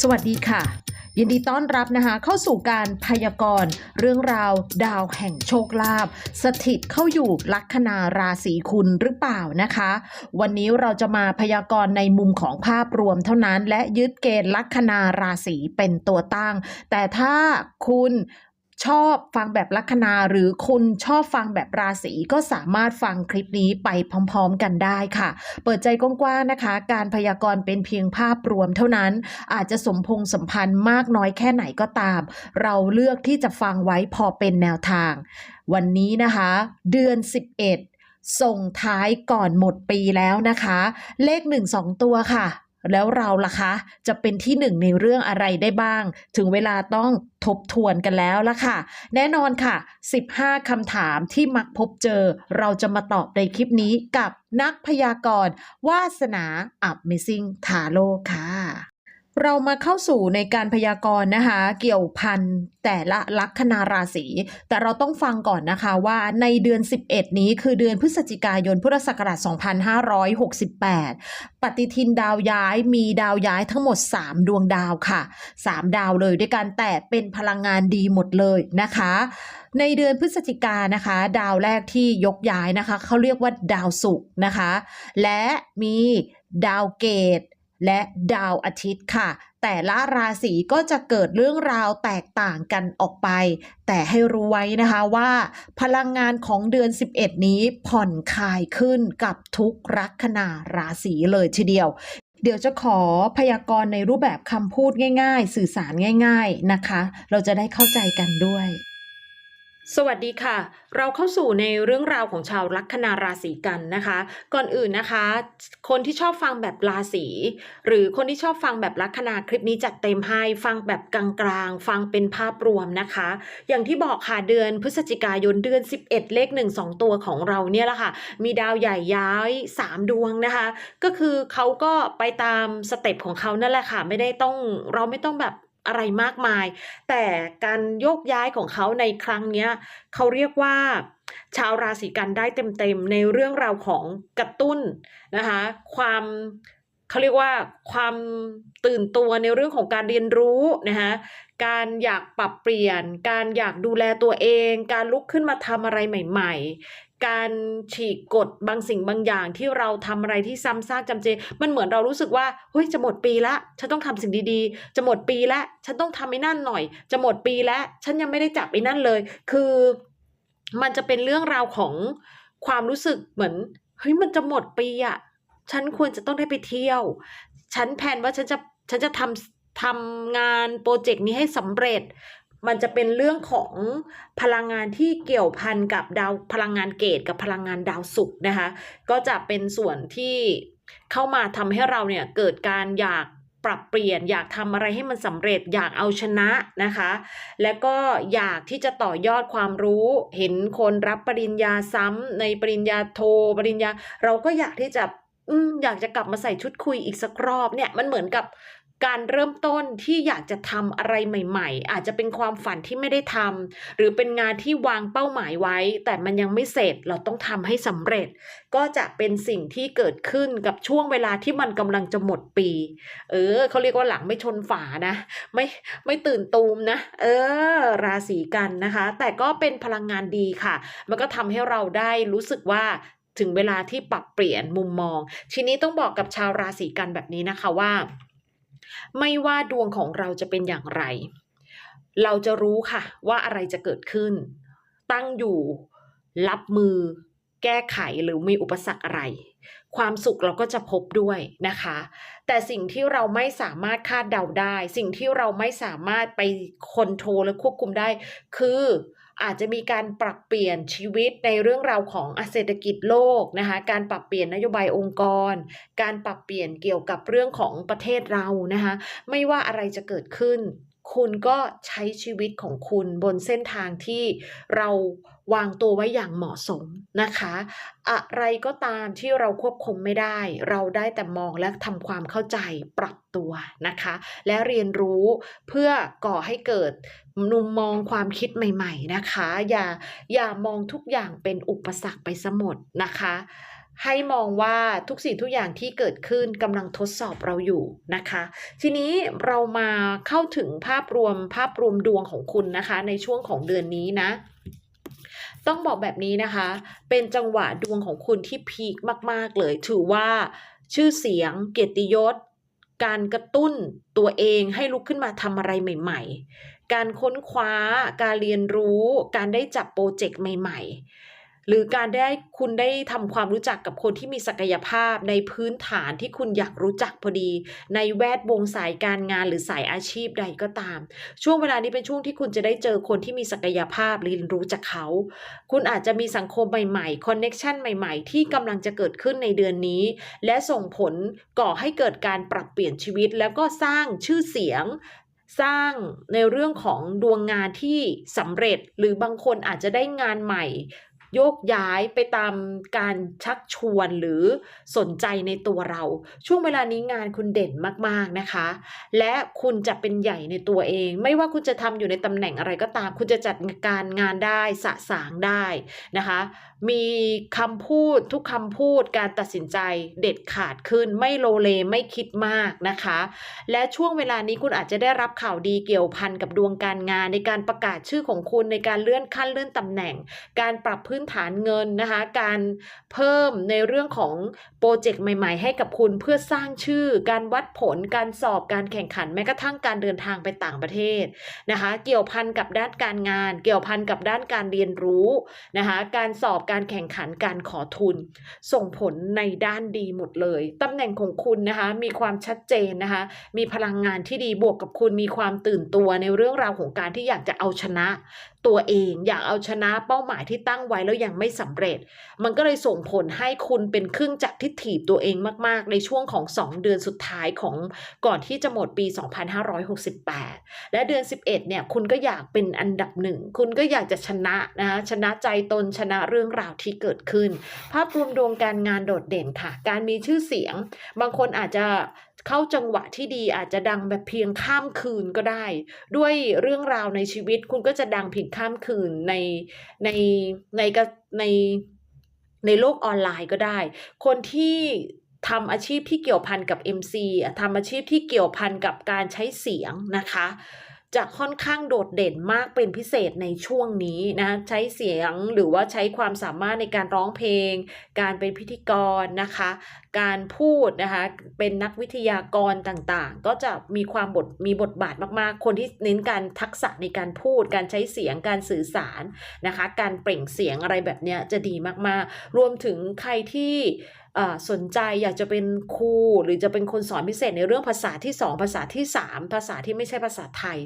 สวัสดีค่ะ ยินดีต้อนรับนะคะเข้าสู่การพยากรณ์เรื่องราวดาวแห่งโชคลาภสถิตเข้าอยู่ลัคนาราศีคุณหรือเปล่านะคะ วันนี้เราจะมาพยากรณ์ในมุมของภาพรวมเท่านั้น และยึดเกณฑ์ลัคนาราศีเป็นตัวตั้ง แต่ถ้าคุณ ชอบฟังแบบลัคนาหรือคุณชอบฟังแบบราศีก็สามารถฟังคลิปนี้ไปพร้อมๆกันได้ค่ะ เปิดใจกว้างๆนะคะ การพยากรณ์เป็นเพียงภาพรวมเท่านั้น อาจจะสมพงษ์สัมพันธ์มากน้อยแค่ไหนก็ตาม เราเลือกที่จะฟังไว้พอเป็นแนวทาง วันนี้นะคะ เดือน 11 ส่งท้ายก่อนหมดปีแล้วนะคะ เลข 1 2 ตัวค่ะ แล้วเราล่ะคะ จะเป็นที่หนึ่งในเรื่องอะไรได้บ้าง ถึงเวลาต้องทบทวนกันแล้วล่ะค่ะ แน่นอนค่ะ 15คำถามที่มักพบเจอ เราจะมาตอบในคลิปนี้กับนักพยากรณ์วาสนา Amazing t a r o ค่ะ เรามาเข้าสู่ในการพยากรณ์นะคะ เกี่ยวพันแต่ละลัคนาราศี แต่เราต้องฟังก่อนนะคะว่าในเดือน 11 นี้คือเดือนพฤศจิกายนพุทธศักราช 2568 ปฏิทินดาวย้ายมีดาวย้ายทั้งหมด 3 ดวงดาวค่ะ 3 ดาวเลยด้วยกันแต่เป็นพลังงานดีหมดเลยนะคะ ในเดือนพฤศจิกานนะคะ ดาวแรกที่ยกย้ายนะคะเขาเรียกว่าดาวศุกร์นะคะ และมีดาวเกต และดาวอาทิตย์ค่ะ แต่ละราศีก็จะเกิดเรื่องราวแตกต่างกันออกไป แต่ให้รู้ไว้นะคะว่า พลังงานของเดือน 11 นี้ผ่อนคลายขึ้นกับทุกลัคนาราศีเลยทีเดียวเดี๋ยวจะขอพยากรณ์ในรูปแบบคำพูดง่าย ๆ สื่อสารง่าย ๆนะคะ เราจะได้เข้าใจกันด้วย สวัสดีค่ะ เราเข้าสู่ในเรื่องราวของชาวลัคนาราศีกันนะคะ ก่อนอื่นนะคะ คนที่ชอบฟังแบบราศีหรือคนที่ชอบฟังแบบลัคนาคลิปนี้จัดเต็มให้ฟังแบบกลางๆ ฟังเป็นภาพรวมนะคะ อย่างที่บอกค่ะเดือนพฤศจิกายนเดือน 11 เลข 1 2 ตัวของเราเนี่ยแหละค่ะ มีดาวใหญ่ย้าย 3 ดวงนะคะ ก็คือเขาก็ไปตามสเต็ปของเขานั่นแหละค่ะ ไม่ได้ต้องเราไม่ต้องแบบ อะไรมากมาย แต่การโยกย้ายของเขาในครั้งนี้เขาเรียกว่าชาวราศีกันได้เต็มๆ ในเรื่องราวของกระตุ้นนะคะความเขาเรียกว่าความตื่นตัวในเรื่องของการเรียนรู้นะคะการอยากปรับเปลี่ยน การอยากดูแลตัวเอง การลุกขึ้นมาทำอะไรใหม่ ๆ การฉีกกฎบางสิ่งบางอย่างที่เราทำอะไรที่ซ้ำซากจำเจ มันเหมือนเรารู้สึกว่าเฮ้ยจะหมดปีละ ฉันต้องทำสิ่งดีๆ จะหมดปีละ ฉันต้องทำไอ้นั่นหน่อย จะหมดปีล้วฉันยังไม่ได้จับไอ้นั่นเลย คือมันจะเป็นเรื่องราวของความรู้สึกเหมือนเฮ้ยมันจะหมดปีอะฉันควรจะต้องได้ไปเที่ยว ฉันแผนว่าฉันจะฉันจะทำทำงานโปรเจกต์นี้ให้สำเร็จ มันจะเป็นเรื่องของพลังงานที่เกี่ยวพันกับดาวพลังงานเกตกับพลังงานดาวศุกร์นะคะ ก็จะเป็นส่วนที่เข้ามาทำให้เราเนี่ยเกิดการอยากปรับเปลี่ยนอยากทำอะไรให้มันสำเร็จอยากเอาชนะนะคะ และก็อยากที่จะต่อยอดความรู้ เห็นคนรับปริญญาซ้ำในปริญญาโทปริญญา เราก็อยากที่จะอืมอยากจะกลับมาใส่ชุดคุยอีกสักรอบเนี่ยมันเหมือนกับ การเริ่มต้นที่อยากจะทำอะไรใหม่ ๆ อาจจะเป็นความฝันที่ไม่ได้ทำหรือเป็นงานที่วางเป้าหมายไว้ แต่มันยังไม่เสร็จเราต้องทำให้สำเร็จ ก็จะเป็นสิ่งที่เกิดขึ้นกับช่วงเวลาที่มันกำลังจะหมดปี เออเขาเรียกว่าหลังไม่ชนฝานะ ไม่ไม่ตื่นตูมนะ เออ ราศีกันนะคะ แต่ก็เป็นพลังงานดีค่ะ มันก็ทำให้เราได้รู้สึกว่าถึงเวลาที่ปรับเปลี่ยนมุมมอง ทีนี้ต้องบอกกับชาวราศีกันแบบนี้นะคะว่า ไม่ว่าดวงของเราจะเป็นอย่างไร เราจะรู้ค่ะ ว่าอะไรจะเกิดขึ้น ตั้งอยู่ รับมือ แก้ไขหรือมีอุปสรรคอะไร ความสุขเราก็จะพบด้วยนะคะ แต่สิ่งที่เราไม่สามารถคาดเดาได้ สิ่งที่เราไม่สามารถไปคอนโทรลและควบคุมได้ คือ อาจจะมีการปรับเปลี่ยนชีวิตในเรื่องราวของเศรษฐกิจโลกนะคะการปรับเปลี่ยนนโยบายองค์กร การปรับเปลี่ยนเกี่ยวกับเรื่องของประเทศเรานะคะไม่ว่าอะไรจะเกิดขึ้น คุณก็ใช้ชีวิตของคุณบนเส้นทางที่เราวางตัวไว้อย่างเหมาะสมนะคะ อะไรก็ตามที่เราควบคุมไม่ได้ เราได้แต่มองและทำความเข้าใจปรับตัวนะคะ และเรียนรู้เพื่อก่อให้เกิดมุมมองความคิดใหม่ ๆนะคะ อย่าอย่ามองทุกอย่างเป็นอุปสรรคไปซะหมดนะคะ ให้มองว่าทุกสิ่งทุกอย่างที่เกิดขึ้นกำลังทดสอบเราอยู่นะคะ ทีนี้เรามาเข้าถึงภาพรวมภาพรวมดวงของคุณนะคะ ในช่วงของเดือนนี้นะต้องบอกแบบนี้นะคะ เป็นจังหวะดวงของคุณที่พีคมาก ๆ เลย ถือว่าชื่อเสียงเกียรติยศ การกระตุ้นตัวเองให้ลุกขึ้นมาทำอะไรใหม่ ๆ การค้นคว้า การเรียนรู้ การได้จับโปรเจกต์ใหม่ ๆ หรือการได้คุณได้ทำความรู้จักกับคนที่มีศักยภาพในพื้นฐานที่คุณอยากรู้จักพอดี ในแวดวงสายการงานหรือสายอาชีพใดก็ตาม ช่วงเวลานี้เป็นช่วงที่คุณจะได้เจอคนที่มีศักยภาพเรียนรู้จากเขา คุณอาจจะมีสังคมใหม่ๆคอนเน็ชันใหม่ๆ ที่กำลังจะเกิดขึ้นในเดือนนี้ และส่งผลก่อให้เกิดการปรับเปลี่ยนชีวิต แล้วก็สร้างชื่อเสียงสร้างในเรื่องของดวงงานที่สำเร็จหรือบางคนอาจจะได้งานใหม่ โยกย้ายไปตามการชักชวนหรือสนใจในตัวเรา ช่วงเวลานี้งานคุณเด่นมากๆนะคะ และคุณจะเป็นใหญ่ในตัวเอง ไม่ว่าคุณจะทำอยู่ในตำแหน่งอะไรก็ตาม คุณจะจัดการงานได้สะสางได้นะคะ มีคำพูดทุกคำพูดการตัดสินใจเด็ดขาดขึ้นไม่โลเลไม่คิดมากนะคะ และช่วงเวลานี้คุณอาจจะได้รับข่าวดีเกี่ยวพันกับดวงการงานในการประกาศชื่อของคุณในการเลื่อนขั้นเลื่อนตำแหน่ง การปรับพื้นฐานเงินนะคะ การเพิ่มในเรื่องของโปรเจกต์ใหม่ๆ ให้กับคุณเพื่อสร้างชื่อ การวัดผล การสอบ การแข่งขันแม้กระทั่งการเดินทางไปต่างประเทศนะคะ เกี่ยวพันกับด้านการงาน เกี่ยวพันกับด้านการเรียนรู้นะคะ การสอบ การแข่งขัน การขอทุน ส่งผลในด้านดีหมดเลย ตำแหน่งของคุณนะคะ มีความชัดเจนนะคะ มีพลังงานที่ดี บวกกับคุณมีความตื่นตัวในเรื่องราวของการที่อยากจะเอาชนะตัวเอง อยากเอาชนะเป้าหมายที่ตั้งไว้แล้วแล้วยังไม่สำเร็จ มันก็เลยส่งผลให้คุณเป็นครื่งจักรที่ถีบตัวเองมาก ๆ ในช่วงของ 2 เดือนสุดท้ายของก่อนที่จะหมดปี 2568 และเดือน 11 เนี่ย คุณก็อยากเป็นอันดับหนึ่ง คุณก็อยากจะชนะนะคะชนะใจตนชนะเรื่องราวที่เกิดขึ้น ภาพรวมดวงการงานโดดเด่นค่ะ การมีชื่อเสียง บางคนอาจจะ เข้าจังหวะที่ดีอาจจะดังแบบเพียงข้ามคืนก็ได้ ด้วยเรื่องราวในชีวิตคุณก็จะดังเพียงข้ามคืนในในในในในโลกออนไลน์ก็ได้ คนที่ทำอาชีพที่เกี่ยวพันกับ MC ทำอาชีพที่เกี่ยวพันกับการใช้เสียงนะคะ จะค่อนข้างโดดเด่นมากเป็นพิเศษในช่วงนี้นะใช้เสียงหรือว่าใช้ความสามารถในการร้องเพลง การเป็นพิธีกรนะคะ การพูดนะคะเป็นนักวิทยากรต่างๆ ก็จะมีความบทมีบทบาทมากๆ คนที่เน้นการทักษะในการพูด การใช้เสียงการสื่อสารนะคะ การเปล่งเสียงอะไรแบบเนี้ยจะดีมากๆ รวมถึงใครที่ สนใจอยากจะเป็นครูหรือจะเป็นคนสอนพิเศษในเรื่องภาษาที่ 2 ภาษาที่ 3 ภาษาที่ไม่ใช่ภาษาไทย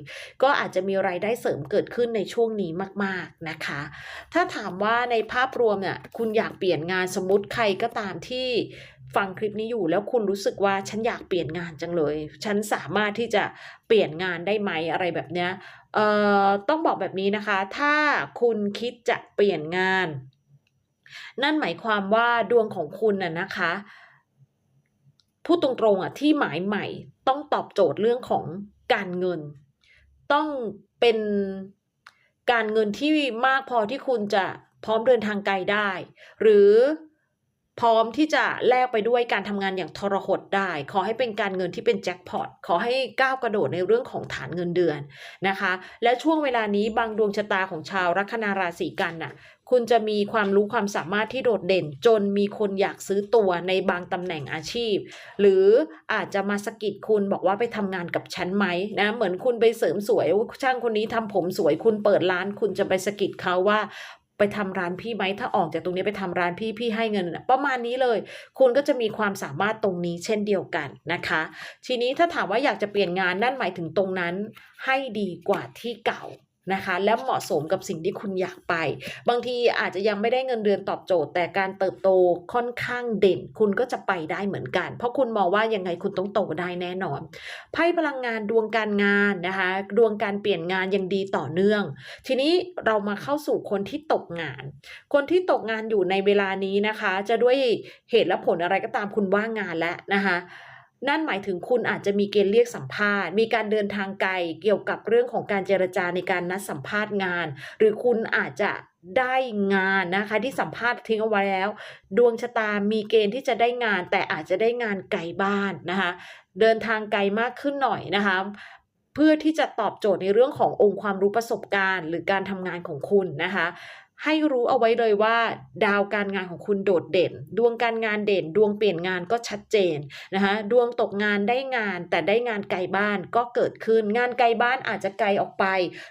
ก็อาจจะมีรายได้เสริมเกิดขึ้นในช่วงนี้มาก ๆนะคะ ถ้าถามว่าในภาพรวมเนี่ยคุณอยากเปลี่ยนงานสมมติใครก็ตามที่ฟังคลิปนี้อยู่แล้วคุณรู้สึกว่าฉันอยากเปลี่ยนงานจังเลย ฉันสามารถที่จะเปลี่ยนงานได้ไหมอะไรแบบเนี้ยเอ่อต้องบอกแบบนี้นะคะ ถ้าคุณคิดจะเปลี่ยนงาน นั่นหมายความว่าดวงของคุณน่ะนะคะ พูดตรงๆอะที่หมายใหม่ ต้องตอบโจทย์เรื่องของการเงิน ต้องเป็นการเงินที่มากพอที่คุณจะพร้อมเดินทางไกลได้ หรือพร้อมที่จะแลกไปด้วยการทำงานอย่างทรหดได้ ขอให้เป็นการเงินที่เป็นแจ็คพอต ขอให้ก้าวกระโดดในเรื่องของฐานเงินเดือนนะคะ และช่วงเวลานี้บางดวงชะตาของชาวลัคนาราศีกันน่ะ คุณจะมีความรู้ความสามารถที่โดดเด่น จนมีคนอยากซื้อตัวในบางตำแหน่งอาชีพ หรืออาจจะมาสกิดคุณบอกว่าไปทำงานกับฉันไหมนะเหมือนคุณไปเสริมสวยช่างคนนี้ทำผมสวยคุณเปิดร้าน คุณจะไปสกิดเขาว่าไปทำร้านพี่ไหมถ้าออกจากตรงนี้ไปทำร้านพี่พี่ให้เงินประมาณนี้เลย คุณก็จะมีความสามารถตรงนี้เช่นเดียวกันนะคะ ทีนี้ถ้าถามว่าอยากจะเปลี่ยนงานนั่นหมายถึงตรงนั้น ให้ดีกว่าที่เก่า นะคะ และเหมาะสมกับสิ่งที่คุณอยากไป บางทีอาจจะยังไม่ได้เงินเดือนตอบโจทย์ แต่การเติบโตค่อนข้างเด่น คุณก็จะไปได้เหมือนกัน เพราะคุณมองว่ายังไงคุณต้องโตได้แน่นอนไพ่พลังงานดวงการงานนะคะดวงการเปลี่ยนงานยังดีต่อเนื่อง ทีนี้เรามาเข้าสู่คนที่ตกงาน คนที่ตกงานอยู่ในเวลานี้นะคะ จะด้วยเหตุและผลอะไรก็ตามคุณว่างงานแล้วนะคะ นั่นหมายถึงคุณอาจจะมีเกณฑ์เรียกสัมภาษณ์ มีการเดินทางไกลเกี่ยวกับเรื่องของการเจรจาในการนัดสัมภาษณ์งาน หรือคุณอาจจะได้งานนะคะที่สัมภาษณ์ทิ้งเอาไว้แล้ว ดวงชะตามีเกณฑ์ที่จะได้งาน แต่อาจจะได้งานไกลบ้านนะคะเดินทางไกลมากขึ้นหน่อยนะคะเพื่อที่จะตอบโจทย์ในเรื่องขององค์ความรู้ประสบการณ์ หรือการทำงานของคุณนะคะ ให้รู้เอาไว้เลยว่า ดาวการงานของคุณโดดเด่น ดวงการงานเด่น ดวงเปลี่ยนงานก็ชัดเจนนะคะดวงตกงานได้งาน แต่ได้งานไกลบ้านก็เกิดขึ้น งานไกลบ้านอาจจะไกลออกไป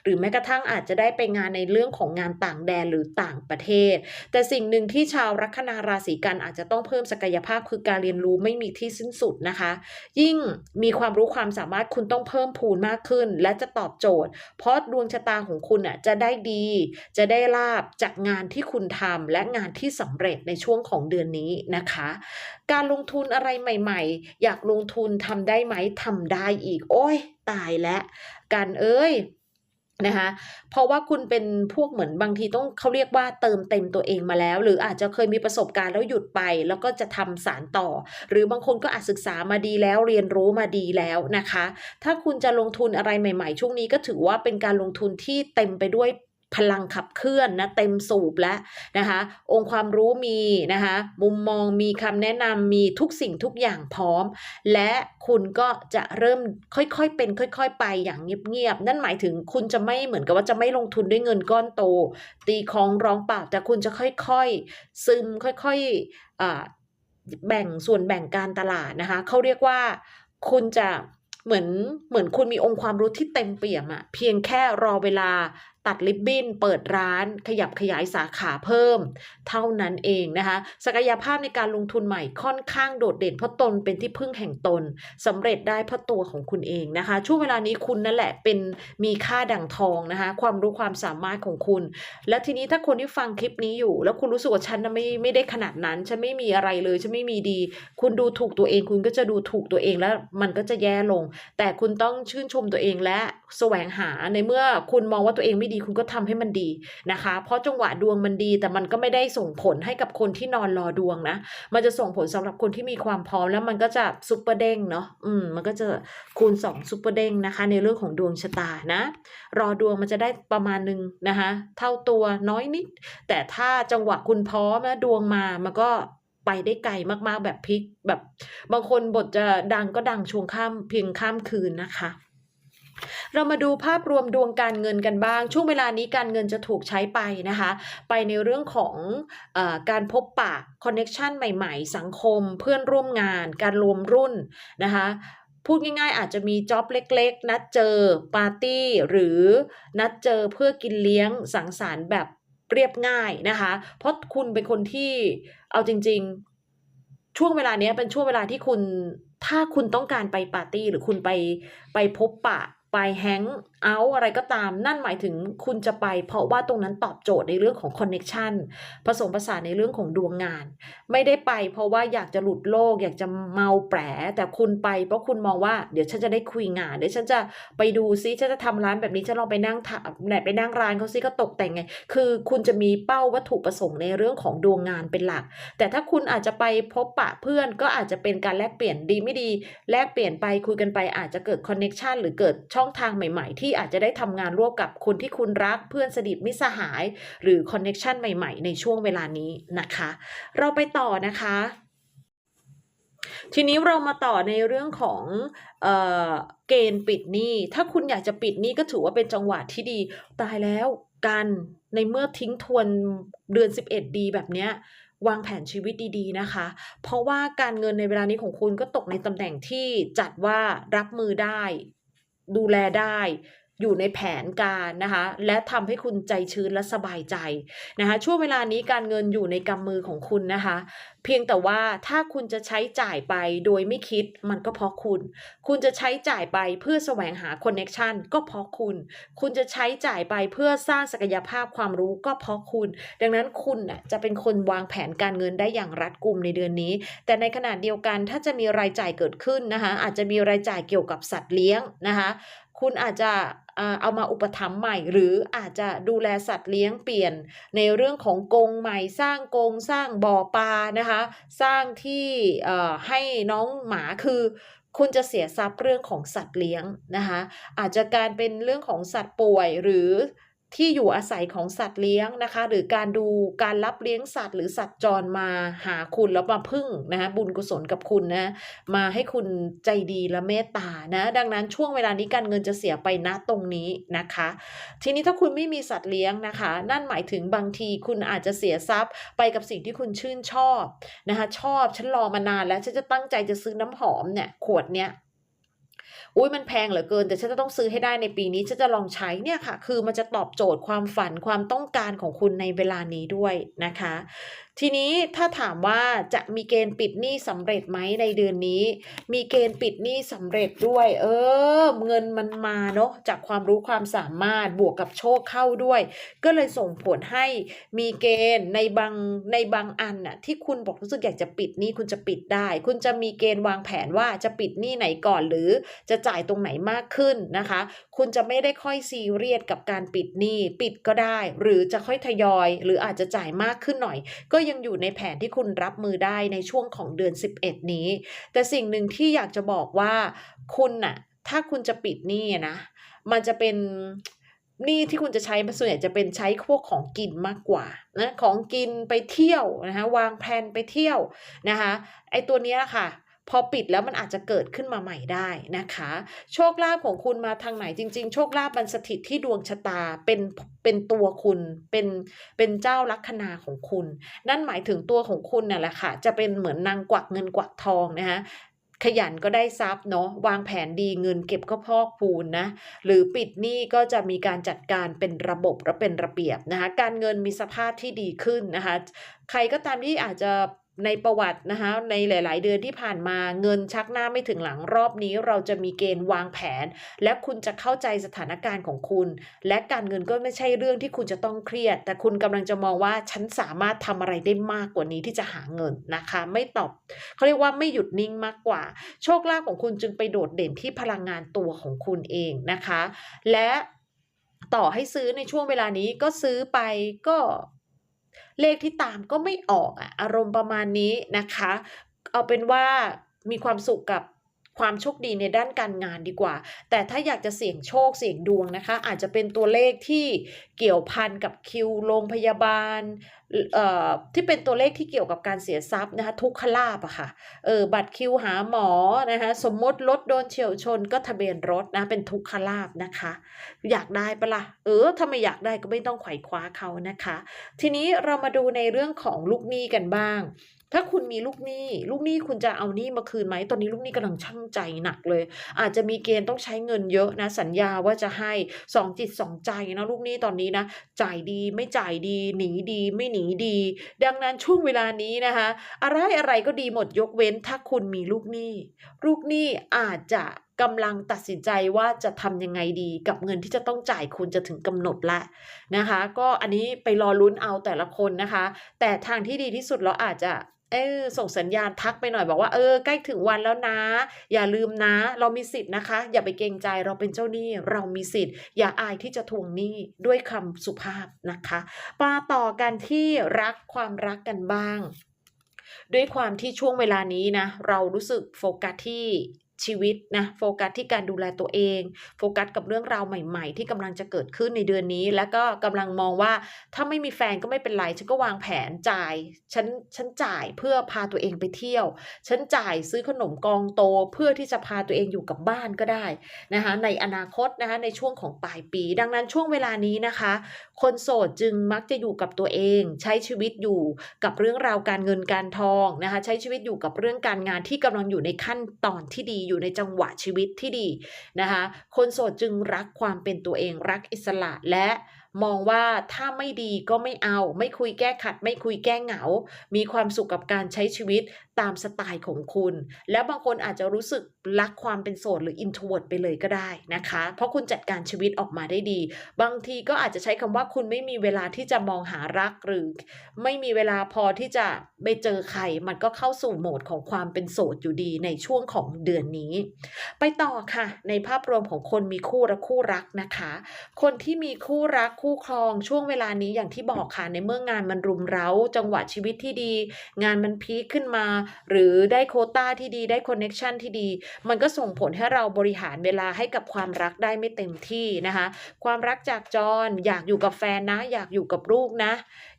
หรือแม้กระทั่งอาจจะได้ไปงานในเรื่องของงานต่างแดนหรือต่างประเทศ แต่สิ่งหนึ่งที่ชาวลัคนาราศีกันอาจจะต้องเพิ่มศักยภาพคือการเรียนรู้ไม่มีที่สิ้นสุดนะคะ ยิ่งมีความรู้ความสามารถคุณต้องเพิ่มพูนมากขึ้น และจะตอบโจทย์ เพราะดวงชะตาของคุณอะจะได้ดี จะได้ลาบจากงานที่คุณทำและงานที่สำเร็จในช่วงของเดือนนี้นะคะ การลงทุนอะไรใหม่ ๆ อยากลงทุนทำได้ไหมทำได้อีก โอ้ยตายแล้วการเอ้ยนะคะเพราะว่าคุณเป็นพวกเหมือนบางทีต้องเขาเรียกว่าเติมเต็มตัวเองมาแล้ว หรืออาจจะเคยมีประสบการณ์แล้วหยุดไป แล้วก็จะทำสารต่อ หรือบางคนก็อาจศึกษามาดีแล้วเรียนรู้มาดีแล้วนะคะ ถ้าคุณจะลงทุนอะไรใหม่ ๆ ช่วงนี้ก็ถือว่าเป็นการลงทุนที่เต็มไปด้วย พลังขับเคลื่อนนะเต็มสูบแล้วนะคะองค์ความรู้มีนะคะมุมมองมีคำแนะนำมีทุกสิ่งทุกอย่างพร้อม และคุณก็จะเริ่มค่อยๆเป็น ค่อย ๆ ไปอย่างเงียบๆนั่นหมายถึงคุณจะไม่เหมือนกับว่าจะไม่ลงทุนด้วยเงินก้อนโต ตีคองร้องเปล่าแต่คุณจะค่อยๆ ซึมค่อยๆแบ่งส่วนแบ่งการตลาดนะคะเขาเรียกว่าคุณจะเหมือนเหมือนคุณมีองค์ความรู้ที่เต็มเปี่ยมอะเพียงแค่รอเวลา ตัดริบบิ้น เปิดร้าน ขยับขยายสาขาเพิ่ม เท่านั้นเองนะคะศักยภาพในการลงทุนใหม่ค่อนข้างโดดเด่นเพราะตนเป็นที่พึ่งแห่งตนสำเร็จได้เพราะตัวของคุณเองนะคะ ช่วงเวลานี้คุณนั่นแหละเป็นมีค่าดั่งทองนะคะ ความรู้ความสามารถของคุณ แล้วทีนี้ถ้าคนที่ฟังคลิปนี้อยู่ แล้วคุณรู้สึกว่าฉันไม่ไม่ได้ขนาดนั้นฉันไม่มีอะไรเลยฉันไม่มีดี คุณดูถูกตัวเอง คุณก็จะดูถูกตัวเองแล้วมันก็จะแย่ลง แต่คุณต้องชื่นชมตัวเองและแสวงหาในเมื่อคุณมองว่าตัวเองไม่ดีคุณก็ทำให้มันดีนะคะ เพราะจังหวะดวงมันดี แต่มันก็ไม่ได้ส่งผลให้กับคนที่นอนรอดวงนะ มันจะส่งผลสำหรับคนที่มีความพร้อมแล้วมันก็จะซุปเปอร์เด้งเนาะอืมมันก็จะคูณ2ซุปเปอร์เด้งนะคะ ในเรื่องของดวงชะตานะ รอดวงมันจะได้ประมาณหนึ่งนะคะ เท่าตัวน้อยนิด แต่ถ้าจังหวะคุณพร้อมนะดวงมามันก็ไปได้ไกลมากๆแบบพลิกแบบ บางคนบทจะดังก็ดังช่วงข้ามเพียงข้ามคืนนะคะ เรามาดูภาพรวมดวงการเงินกันบ้าง ช่วงเวลานี้การเงินจะถูกใช้ไปนะคะ ไปในเรื่องของอการพบปะคอนเน็ชันใหม่ๆ สังคม เพื่อนร่วมงาน การรวมรุ่นนะคะพูดง่ายๆ อาจจะมีจ็อบเล็กๆ นัดเจอปาร์ตี้หรือนัดเจอเพื่อกินเลี้ยงสังสรรค์แบบเรียบง่ายนะคะ เพราะคุณเป็นคนที่เอาจริง ๆ ช่วงเวลาเนี้ยเป็นช่วงเวลาที่คุณถ้าคุณต้องการไปปาร์ตี้หรือคุณไปไปพบปะ ไปแฮงเอาอะไรก็ตามนั่นหมายถึงคุณจะไปเพราะว่าตรงนั้นตอบโจทย์ในเรื่องของคอนเน็ชันผสมผสานในเรื่องของดวงงาน ไม่ได้ไปเพราะว่าอยากจะหลุดโลก อยากจะเมาแปรแต่คุณไปเพราะคุณมองว่าเดี๋ยวฉันจะได้คุยงานเดี๋ยวฉันจะไปดูซิฉันจะทำร้านแบบนี้ฉันลองไปนั่งถไหนไปนั่งร้านเขาซิก็ตกแต่งไง คือคุณจะมีเป้าวัตถุประสงค์ในเรื่องของดวงงานเป็นหลัก แต่ถ้าคุณอาจจะไปพบปะเพื่อนก็อาจจะเป็นการแลกเปลี่ยนดีไม่ดี แลกเปลี่ยนไปคุยกันไปอาจจะเกิดคอนเน็ชันหรือเกิดช่องทางใหม่ ๆ ที่อาจจะได้ทำงานร่วมกับคนที่คุณรักเพื่อนสนิทมิสหาย หรือคอนเน็ชันใหม่ๆ ในช่วงเวลานี้นะคะ เราไปต่อนะคะทีนี้เรามาต่อในเรื่องของเออเกณฑ์ปิดหนี้ ถ้าคุณอยากจะปิดหนี้ก็ถือว่าเป็นจังหวะที่ดี ตายแล้วกันในเมื่อทิ้งทวนเดือน 11 ดีแบบเนี้ยวางแผนชีวิตดีๆนะคะ เพราะว่าการเงินในเวลานี้ของคุณก็ตกในตำแหน่งที่จัดว่ารับมือได้ ดูแลได้ อยู่ในแผนการนะคะ และทำให้คุณใจชื้นและสบายใจนะคะ ช่วงเวลานี้การเงินอยู่ในกำมือของคุณนะคะ เพียงแต่ว่าถ้าคุณจะใช้จ่ายไปโดยไม่คิดมันก็เพราะคุณ คุณจะใช้จ่ายไปเพื่อแสวงหาคอนเน็ชันก็เพราะคุณ คุณจะใช้จ่ายไปเพื่อสร้างศักยภาพความรู้ก็เพราะคุณ ดังนั้นคุณน่ะจะเป็นคนวางแผนการเงินได้อย่างรัดกุมในเดือนนี้ แต่ในขณะเดียวกันถ้าจะมีรายจ่ายเกิดขึ้นนะคะ อาจจะมีรายจ่ายเกี่ยวกับสัตว์เลี้ยงนะคะ คุณอาจจะเอามาอุปถัมภ์ใหม่ หรืออาจจะดูแลสัตว์เลี้ยงเปลี่ยนในเรื่องของกรงใหม่ สร้างกรงสร้างบ่อปลานะคะ สร้างที่ให้น้องหมาคือคุณจะเสียทรัพย์เรื่องของสัตว์เลี้ยงนะคะ อาจจะการเป็นเรื่องของสัตว์ป่วยหรือ ที่อยู่อาศัยของสัตว์เลี้ยงนะคะ หรือการดูการรับเลี้ยงสัตว์ หรือสัตว์จรมาหาคุณแล้วมาพึ่งนะคะบุญกุศลกับคุณนะมาให้คุณใจดีและเมตตานะ ดังนั้นช่วงเวลานี้การเงินจะเสียไปณตรงนี้นะคะ ทีนี้ถ้าคุณไม่มีสัตว์เลี้ยงนะคะ นั่นหมายถึงบางทีคุณอาจจะเสียทรัพย์ไปกับสิ่งที่คุณชื่นชอบนะคะ ชอบฉันรอมานานแล้วฉันจะตั้งใจจะซื้อน้ำหอมเนี่ยขวดเนี้ย อุ้ยมันแพงเหลือเกิน แต่ฉันจะต้องซื้อให้ได้ในปีนี้ฉันจะลองใช้เนี่ยค่ะ คือมันจะตอบโจทย์ความฝันความต้องการของคุณในเวลานี้ด้วยนะคะ ทีนี้ถ้าถามว่าจะมีเกณฑ์ปิดหนี้สำเร็จไหมในเดือนนี้ มีเกณฑ์ปิดหนี้สำเร็จด้วย เออ เงินมันมาเนาะจากความรู้ความสามารถบวกกับโชคเข้าด้วย ก็เลยส่งผลให้มีเกณฑ์ในบางในบางอันน่ะที่คุณบอกรู้สึกอยากจะปิดหนี้คุณจะปิดได้ คุณจะมีเกณฑ์วางแผนว่าจะปิดหนี้ไหนก่อนหรือจะจ่ายตรงไหนมากขึ้นนะคะ คุณจะไม่ได้ค่อยซีเรียสกับการปิดหนี้ปิดก็ได้ หรือจะค่อยทยอย หรืออาจจะจ่ายมากขึ้นหน่อย ก็ยังอยู่ในแผนที่คุณรับมือได้ในช่วงของเดือน 11 นี้ แต่สิ่งหนึ่งที่อยากจะบอกว่าคุณน่ะถ้าคุณจะปิดหนี้นะ มันจะเป็นหนี้ที่คุณจะใช้มันส่วนใหญ่จะเป็นใช้พวกของกินมากกว่านะของกินไปเที่ยวนะคะวางแผนไปเที่ยวนะคะไอตัวนี้ค่ะ พอปิดแล้วมันอาจจะเกิดขึ้นมาใหม่ได้นะคะ โชคลาภของคุณมาทางไหนจริง ๆ โชคลาภมันสถิตที่ดวงชะตาเป็นเป็นตัวคุณเป็นเป็นเจ้าลัคนาของคุณ นั่นหมายถึงตัวของคุณน่ะแหละค่ะ จะเป็นเหมือนนางกวักเงินกวักทองนะคะขยันก็ได้ทรัพย์เนาะวางแผนดีเงินเก็บก็พอกพูนนะหรือปิดหนี้ก็จะมีการจัดการเป็นระบบและเป็นระเบียบนะคะการเงินมีสภาพที่ดีขึ้นนะคะใครก็ตามที่อาจจะ ในประวัตินะคะในหลาย ๆ เดือนที่ผ่านมาเงินชักหน้าไม่ถึงหลังรอบนี้ เราจะมีเกณฑ์วางแผน และคุณจะเข้าใจสถานการณ์ของคุณ และการเงินก็ไม่ใช่เรื่องที่คุณจะต้องเครียด แต่คุณกำลังจะมองว่าฉันสามารถทำอะไรได้มากกว่านี้ที่จะหาเงินนะคะ ไม่ตอบเขาเรียกว่าไม่หยุดนิ่งมากกว่า โชคลาภของคุณจึงไปโดดเด่นที่พลังงานตัวของคุณเองนะคะ และต่อให้ซื้อในช่วงเวลานี้ก็ซื้อไปก็ เลขที่ตามก็ไม่ออกอะอารมณ์ประมาณนี้นะคะ เอาเป็นว่ามีความสุขกับ ความโชคดีในด้านการงานดีกว่า แต่ถ้าอยากจะเสี่ยงโชคเสี่ยงดวงนะคะ อาจจะเป็นตัวเลขที่เกี่ยวพันกับคิวโรงพยาบาลเอ่อที่เป็นตัวเลขที่เกี่ยวกับการเสียทรัพย์นะคะทุกขลาบอะค่ะเออบัตรคิวหาหมอนะคะสมมติรถโดนเฉียวชนก็ทะเบียนรถนะเป็นทุกขลาบนะคะ อยากได้ปะละ่ะเออถ้าไม่อยากได้ก็ไม่ต้องไขว่คว้าเขานะคะ ทีนี้เรามาดูในเรื่องของลูกหนี้กันบ้างถ้าคุณมีลูกหนี้ ลูกหนี้คุณจะเอาหนี้มาคืนไหมตอนนี้ลูกหนี้กำลังชั่งใจหนักเลย อาจจะมีเกณฑ์ต้องใช้เงินเยอะนะ สัญญาว่าจะให้สองจิตสองใจนะลูกหนี้ตอนนี้นะ จ่ายดีไม่จ่ายดีหนีดีไม่หนีดี ดังนั้นช่วงเวลานี้นะคะ อะไรอะไรก็ดีหมดยกเว้นถ้าคุณมีลูกหนี้ ลูกหนี้อาจจะ กำลังตัดสินใจว่าจะทำยังไงดีกับเงินที่จะต้องจ่ายคุณจะถึงกำหนดละนะคะ ก็อันนี้ไปรอลุ้นเอาแต่ละคนนะคะ แต่ทางที่ดีที่สุดเราอาจจะเออส่งสัญญาณทักไปหน่อยบอกว่าเออใกล้ถึงวันแล้วนะ อย่าลืมนะ เรามีสิทธิ์นะคะ อย่าไปเกรงใจเราเป็นเจ้าหนี้เรามีสิทธิ์ อย่าอายที่จะทวงหนี้ด้วยคำสุภาพนะคะมาต่อกันที่รักความรักกันบ้าง ด้วยความที่ช่วงเวลานี้นะ เรารู้สึกโฟกัสที่ ชีวิตนะโฟกัสที่การดูแลตัวเอง โฟกัสกับเรื่องราวใหม่ๆ ที่กำลังจะเกิดขึ้นในเดือนนี้ แล้วก็กำลังมองว่าถ้าไม่มีแฟนก็ไม่เป็นไร ฉันก็วางแผนจ่าย ฉันฉันจ่ายเพื่อพาตัวเองไปเที่ยว ฉันจ่ายซื้อขนมกองโตเพื่อที่จะพาตัวเองอยู่กับบ้านก็ได้นะคะในอนาคตนะคะในช่วงของปลายปี ดังนั้นช่วงเวลานี้นะคะ คนโสดจึงมักจะอยู่กับตัวเอง ใช้ชีวิตอยู่กับเรื่องราวการเงินการทองนะคะใช้ชีวิตอยู่กับเรื่องการงานที่กำลังอยู่ในขั้นตอนที่ดีอยู่ในจังหวะชีวิตที่ดีนะคะคนโสดจึงรักความเป็นตัวเองรักอิสระและมองว่าถ้าไม่ดีก็ไม่เอา ไม่คุยแก้ขัด ไม่คุยแก้เหงา มีความสุขกับการใช้ชีวิตตามสไตล์ของคุณ แล้วบางคนอาจจะรู้สึกรักความเป็นโสดหรืออินโทรเวิร์ดไปเลยก็ได้นะคะ เพราะคุณจัดการชีวิตออกมาได้ดี บางทีก็อาจจะใช้คำว่าคุณไม่มีเวลาที่จะมองหารักหรือ ไม่มีเวลาพอที่จะไปเจอใคร มันก็เข้าสู่โหมดของความเป็นโสดอยู่ดีในช่วงของเดือนนี้ ไปต่อค่ะ ในภาพรวมของคนมีคู่และคู่รักนะคะ คนที่มีคู่รักคู่ครองช่วงเวลานี้อย่างที่บอกค่ะในเมื่องานมันรุมเร้า จังหวะชีวิตที่ดี งานมันพีคขึ้นมาหรือได้โคต้าที่ดีได้คอนเน็ชันที่ดี มันก็ส่งผลให้เราบริหารเวลาให้กับความรักได้ไม่เต็มที่นะคะ ความรักจากจรอยากอยู่กับแฟนนะ อยากอยู่กับลูกนะ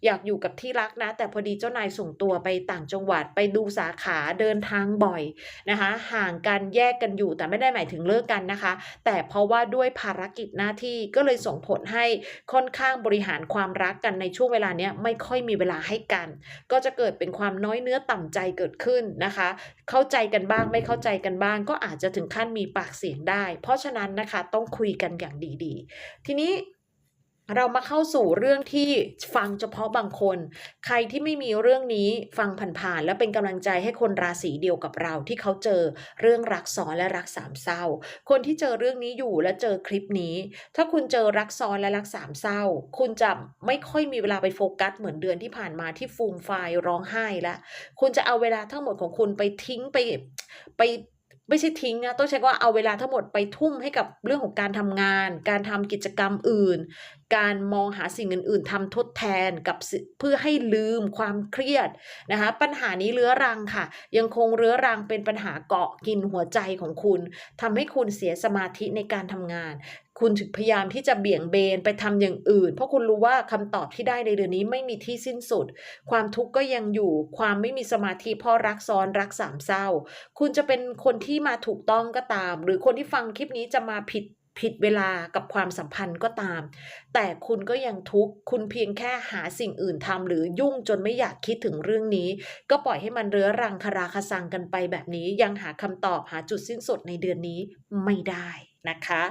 อยากอยู่กับที่รักนะ แต่พอดีเจ้านายส่งตัวไปต่างจังหวัดไปดูสาขาเดินทางบ่อยนะคะ ห่างกันแยกกันอยู่แต่ไม่ได้หมายถึงเลิกกันนะคะ แต่เพราะว่าด้วยภารกิจหน้าที่ก็เลยส่งผลให้ค่อนข้างบริหารความรักกันในช่วงเวลาเนี้ยไม่ค่อยมีเวลาให้กัน ก็จะเกิดเป็นความน้อยเนื้อต่ำใจเกิดขึ้นนะคะ เข้าใจกันบ้างไม่เข้าใจกันบ้าง ก็อาจจะถึงขั้นมีปากเสียงได้ เพราะฉะนั้นนะคะต้องคุยกันอย่างดีๆ ทีนี้ เรามาเข้าสู่เรื่องที่ฟังเฉพาะบางคน ใครที่ไม่มีเรื่องนี้ฟังผ่านๆและเป็นกำลังใจให้คนราศีเดียวกับเราที่เขาเจอเรื่องรักซ้อนและรักสามเศร้า คนที่เจอเรื่องนี้อยู่และเจอคลิปนี้ ถ้าคุณเจอรักซ้อนและรักสามเศร้า คุณจะไม่ค่อยมีเวลาไปโฟกัสเหมือนเดือนที่ผ่านมาที่ฟูมไฟร้องไห้ล้วคุณจะเอาเวลาทั้งหมดของคุณไปทิ้งไปไป ไม่ใช่ทิ้งนะต้องใช้ว่าเอาเวลาทั้งหมดไปทุ่มให้กับเรื่องของการทำงาน การทำกิจกรรมอื่น การมองหาสิ่งอื่น ๆทำทดแทนกับเพื่อให้ลืมความเครียดนะคะปัญหานี้เรื้อรังค่ะ ยังคงเรื้อรังเป็นปัญหาเกาะกินหัวใจของคุณทำให้คุณเสียสมาธิในการทำงาน คุณถึงพยายามที่จะเบี่ยงเบนไปทำอย่างอื่น เพราะคุณรู้ว่าคำตอบที่ได้ในเดือนนี้ไม่มีที่สิ้นสุด ความทุกข์ก็ยังอยู่ ความไม่มีสมาธิเพราะรักซ้อนรักสามเศร้า คุณจะเป็นคนที่มาถูกต้องก็ตาม หรือคนที่ฟังคลิปนี้จะมาผิดผิดเวลากับความสัมพันธ์ก็ตาม แต่คุณก็ยังทุกข์ คุณเพียงแค่หาสิ่งอื่นทำหรือยุ่งจนไม่อยากคิดถึงเรื่องนี้ ก็ปล่อยให้มันเรื้อรังคาราคาซังกันไปแบบนี้ ยังหาคำตอบหาจุดสิ้นสุดในเดือนนี้ไม่ได้ นะคะ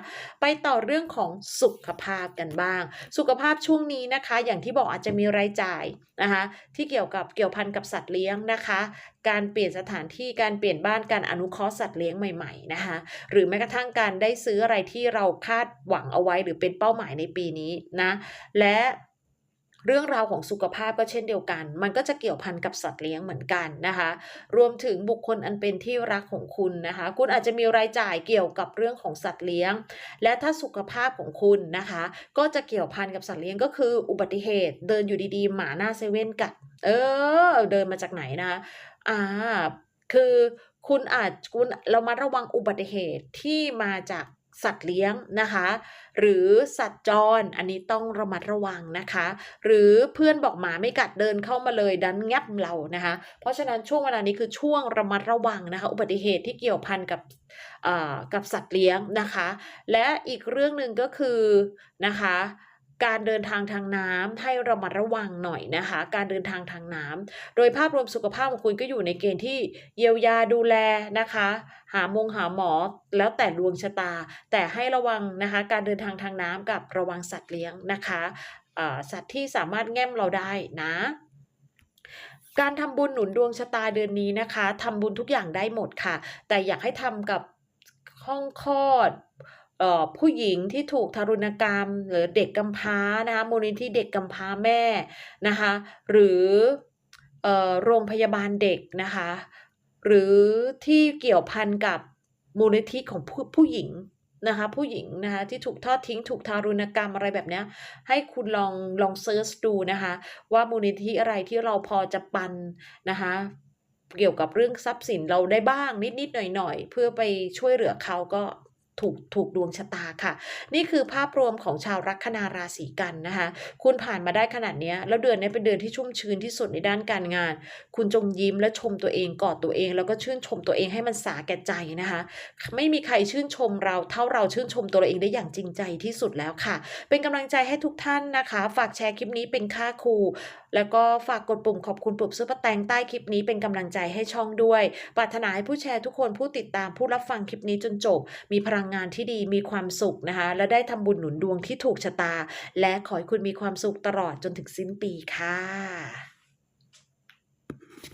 ไปต่อเรื่องของสุขภาพกันบ้าง สุขภาพช่วงนี้นะคะ อย่างที่บอกอาจจะมีรายจ่ายนะคะที่เกี่ยวกับเกี่ยวพันกับสัตว์เลี้ยงนะคะ การเปลี่ยนสถานที่การเปลี่ยนบ้านการอนุเคราะห์สัตว์เลี้ยงใหม่ๆนะคะ หรือแม้กระทั่งการได้ซื้ออะไรที่เราคาดหวังเอาไว้หรือเป็นเป้าหมายในปีนี้นะและ เรื่องราวของสุขภาพก็เช่นเดียวกัน มันก็จะเกี่ยวพันกับสัตว์เลี้ยงเหมือนกันนะคะ รวมถึงบุคคลอันเป็นที่รักของคุณนะคะ คุณอาจจะมีรายจ่ายเกี่ยวกับเรื่องของสัตว์เลี้ยง และถ้าสุขภาพของคุณนะคะ ก็จะเกี่ยวพันกับสัตว์เลี้ยงก็คืออุบัติเหตุ เดินอยู่ดีๆ หมาหน้าเซเว่นกัด เออ เดินมาจากไหนนะอ่าคือคุณอาจคุณเรามาระวังอุบัติเหตุที่มาจาก สัตว์เลี้ยงนะคะ หรือสัตว์จรอันนี้ต้องระมัดระวังนะคะ หรือเพื่อนบอกหมาไม่กัดเดินเข้ามาเลยดันงับเรานะคะ เพราะฉะนั้นช่วงเวลานี้คือช่วงระมัดระวังนะคะ อุบัติเหตุที่เกี่ยวพันกับอ่ากับสัตว์เลี้ยงนะคะ และอีกเรื่องหนึ่งก็คือนะคะ การเดินทางทางน้ำให้ระมัดระวังหน่อยนะคะ การเดินทางทางน้ำโดยภาพรวมสุขภาพของคุณก็อยู่ในเกณฑ์ที่เยียวยาดูแลนะคะ หามงหาหมอแล้วแต่ดวงชะตา แต่ให้ระวังนะคะการเดินทางทางน้ำกับระวังสัตว์เลี้ยงนะคะสัตว์ที่สามารถแง้มเราได้นะการทำบุญหนุนดวงชะตาเดือนนี้นะคะทำบุญทุกอย่างได้หมดค่ะ แต่อยากให้ทำกับห้องคลอด ผู้หญิงที่ถูกทารุณกรรม หรือเด็กกำพร้านะคะมูลนิธิเด็กกำพร้าแม่นะคะหรือออโรงพยาบาลเด็กนะคะหรือที่เกี่ยวพันกับมูลนิธิของผู้ผู้หญิงนะคะผู้หญิงนะคะที่ถูกทอดทิ้งถูกทารุณกรรมอะไรแบบนี้ให้คุณลองลองเซิร์ชดูนะคะว่ามูลนิธิอะไรที่เราพอจะปันนะคะเกี่ยวกับเรื่องทรัพย์สินเราได้บ้างนิดๆหน่อยๆ เพื่อไปช่วยเหลือเขาก็ ถูกถูกดวงชะตาค่ะ นี่คือภาพรวมของชาวลัคนาราศีกันนะคะคุณผ่านมาได้ขนาดนี้แล้วเดือนนี้เป็นเดือนที่ชุ่มชื้นที่สุดในด้านการงาน คุณจงยิ้มและชมตัวเองกอดตัวเอง แล้วก็ชื่นชมตัวเองให้มันสาแก่ใจนะคะ ไม่มีใครชื่นชมเราเท่าเราชื่นชมตัวเราเองได้อย่างจริงใจที่สุดแล้วค่ะ เป็นกำลังใจให้ทุกท่านนะคะ ฝากแชร์คลิปนี้เป็นค่าครู แล้วก็ฝากกดปุ่มขอบคุณปุ่มซุปเปอร์แตงใต้คลิปนี้เป็นกำลังใจให้ช่องด้วย ปรารถนาให้ผู้แชร์ทุกคนผู้ติดตามผู้รับฟังคลิปนี้จนจบ มีพลังงานที่ดีมีความสุขนะคะ และได้ทำบุญหนุนดวงที่ถูกชะตา และขอให้คุณมีความสุขตลอดจนถึงสิ้นปีค่ะ